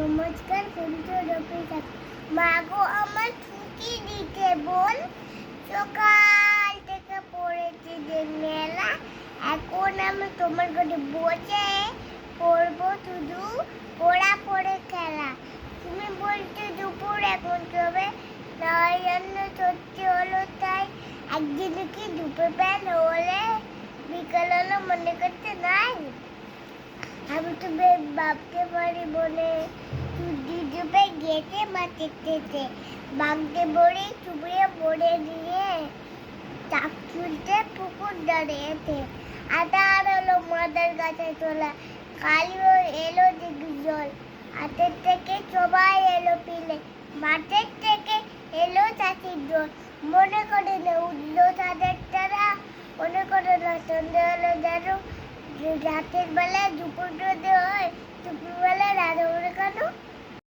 নমস্কার কুঞ্জু রফিকা মাগো, আমার ছুটি দিতে বল সকাল থেকে পড়েছি যে মেলা। এখন আমি তোমার ঘরে বসে পড়ব শুধু। পড়া পড়ে খেলা। তুমি বলছো দুপুর, এখন তবে নয় জন্য সত্যি হলো তাই। একদিন কি দুপুর বেল হলে বিকাল হলো মনে করতে নাই? আমি তো বে- ভাবতে পারি বলে ডুবে গেছে থেকে বাগদে বড়ি চুবড়ে পড়ে দিয়ে চাক চুলতে পুকুর দাঁড়িয়েছে। আটা আর হলো মাদার গাছে তোলা কালিও এলো জল হাতের থেকে সবাই এলো পিলে। মাঠের থেকে এলো চাষির জল মনে করে না উঠল তাদের তারা। মনে করে না সন্ধে হলো যেন রাতের বেলায় দুপুর